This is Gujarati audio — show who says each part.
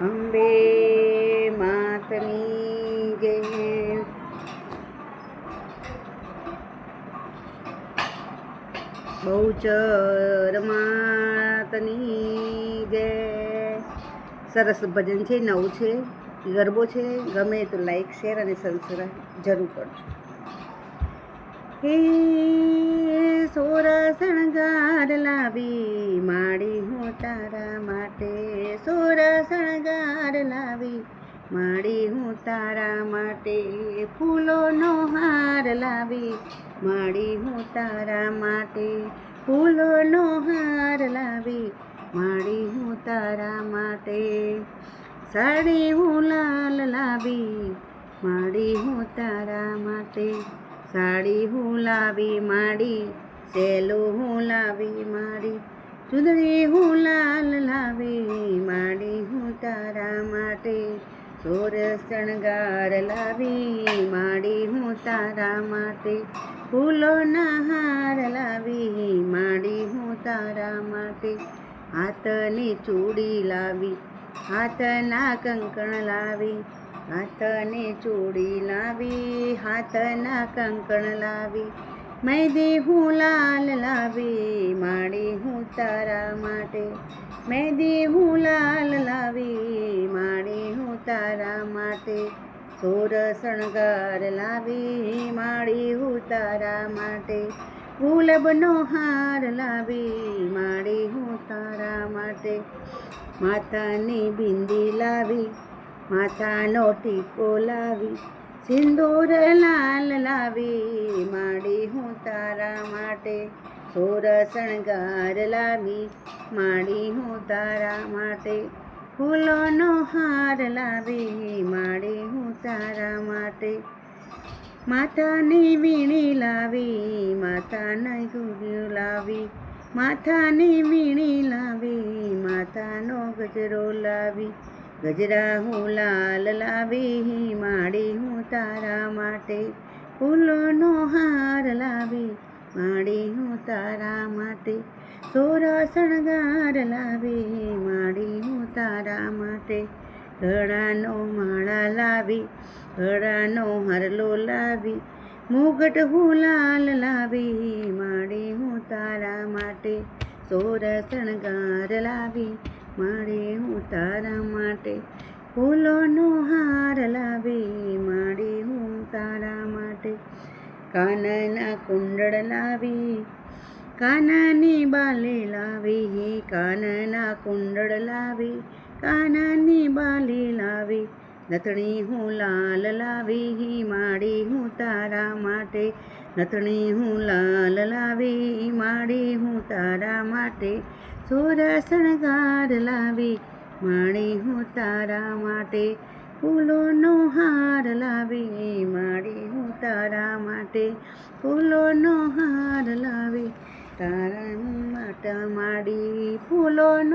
Speaker 1: અંબે માતની જય. બહુચર માતની જય. સરસ ભજન છે, નવું છે, ગરબો છે, ગમે તો લાઈક શેર અને સબસ્ક્રાઈબ જરૂર કરજો. હે સોરા શણગાર લાવી માડી હું તારા માટે. સોરા શણગાર લાવી માડી હું તારા માટે. ફૂલોનો હાર લાવી માડી હું તારા માટે. ફૂલોનો હાર લાવી માડી હું તારા માટે. સાડી હું લાલ લાવી માડી હું તારા માટે. સાડી હું લાવી માડી, સેલો હું લાવી માડી, ચુંદડી હું લાલ લાવી માડી, હું તારા માટે સોર શણગાર લાવી માડી, હું તારા માટે ફૂલોના હાર લાવી માડી, હું તારા માટે હાથની ચૂડી લાવી, હાથના કંકણ લાવી હાથને ચૂડી લાવી, હાથના કંકણ લાવી, મહેંદી હું લાલ લાવી માડી હું તારા માટે. મહેંદી હું લાલ લાવી માડી હું તારા માટે. સોર શણગાર લાવી માડી હું તારા માટે. ગુલાબનો હાર લાવી માડી હું તારા માટે. માથાની બિંદી લાવી માથાનો ટીકો લાવી સિંદૂર લાલ લાવી, માડી હું તારા માટે, સોર શણગાર લાવી, માડી હું તારા માટે, ફૂલોનો હાર લાવી, માડી હું તારા માટે. માથાની વીણી લાવી, માથાને ગુગ્યું લાવી, માથાની વીણી લાવી, માથાનો ગજરો લાવી ગજરા હું લાલ લાવી, માડી હું તારા માટે. ફૂલોનો હાર લાવી, માડી હું તારા માટે. સોરા શણગાર લાવી, માડી હું તારા માટે. ઘડાનો માળા લાવી, ઘડાનો હરલો લાવી, મુગટ હું લાલ લાવી, માડી હું તારા માટે. સોર શણગાર લાવી માડી હું તારા માટે ફૂલોનો હાર લાવી, મારે હું તારા માટે કાનના કુંડળ લાવી, કાનાની બાલી લાવી, કાનના કુંડળ લાવી, કાનાની બાલી લાવી, નથણી હું લાલ લાવી માડી હું તારા માટે નથણી હું લાલ લાવી માડી હું તારા માટે સોરા શણગાર લાવી. માડી હું તારા માટે ફૂલોનો હાર લાવી. માડી હું તારા માટે ફૂલોનો હાર લાવી. તારા માટે માડી ફૂલોનો